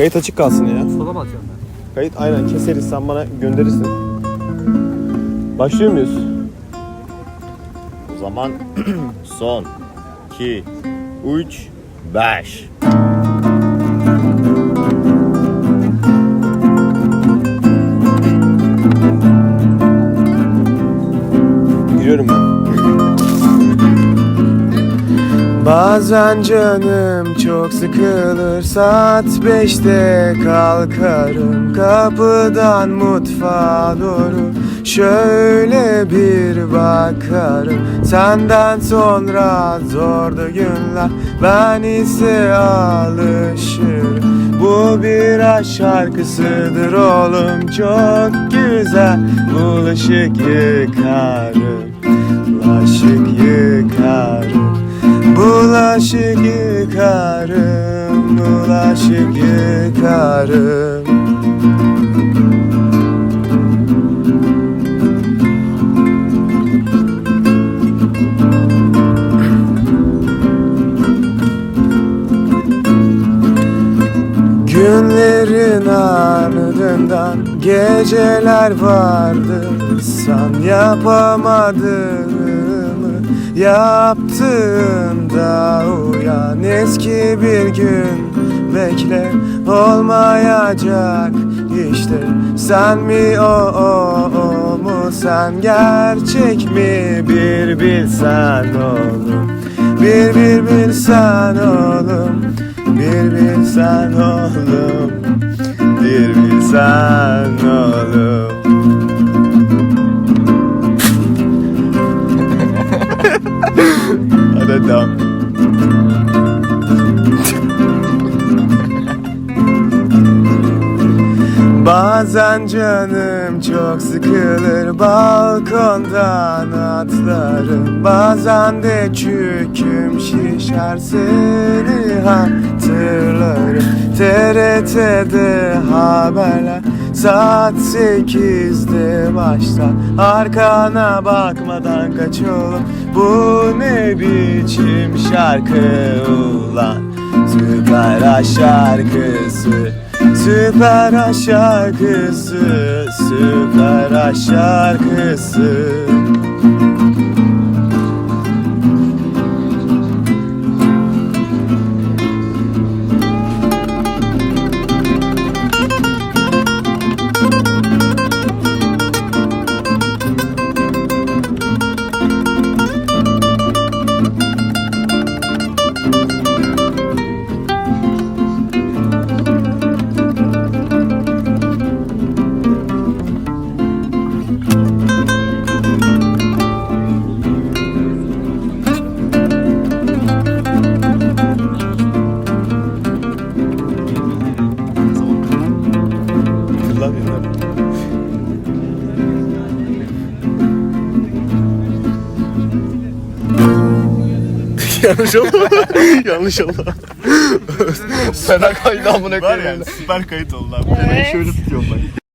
Kayıt açık kalsın ya. Sola mı atıyorum ben? Kayıt aynen keseriz sen bana gönderirsin. Başlıyor muyuz? O zaman son 2 3 5 Bazen canım çok sıkılır Saat beşte kalkarım. Kapıdan mutfağa doğru Şöyle bir bakarım. Senden sonra zordu günler Ben ise alışırım. Bu bir şarkısıdır oğlum Çok güzel Bulaşık yıkarım Bulaşık yıkarım Günlerin ardından geceler vardı. San yapamadığımı yaptığında uyan Eski bir gün bekle olmayacak işte. Sen mi o o o mu? Sen gerçek mi? Bir bilsen oğlum. Bir bir bilsen oğlum. Bir bilsen oğlum. Bir bilsen oğlum. Hadi devam Bazen canım çok sıkılır balkondan atlarım. Bazen de çüküm şişer seni hatırlarım. TRT'de haberler saat sekizde başlar Arkana bakmadan kaç oğlum bu ne biçim şarkı ulan? Aşk şarkısı Süper aşk şarkısı Süper aşk şarkısı Yanlış oldu. Yanlış oldu. Fena kaydı amına Var ya süper kayıt oldu abi. Evet. Şöyle tutuyorum ben.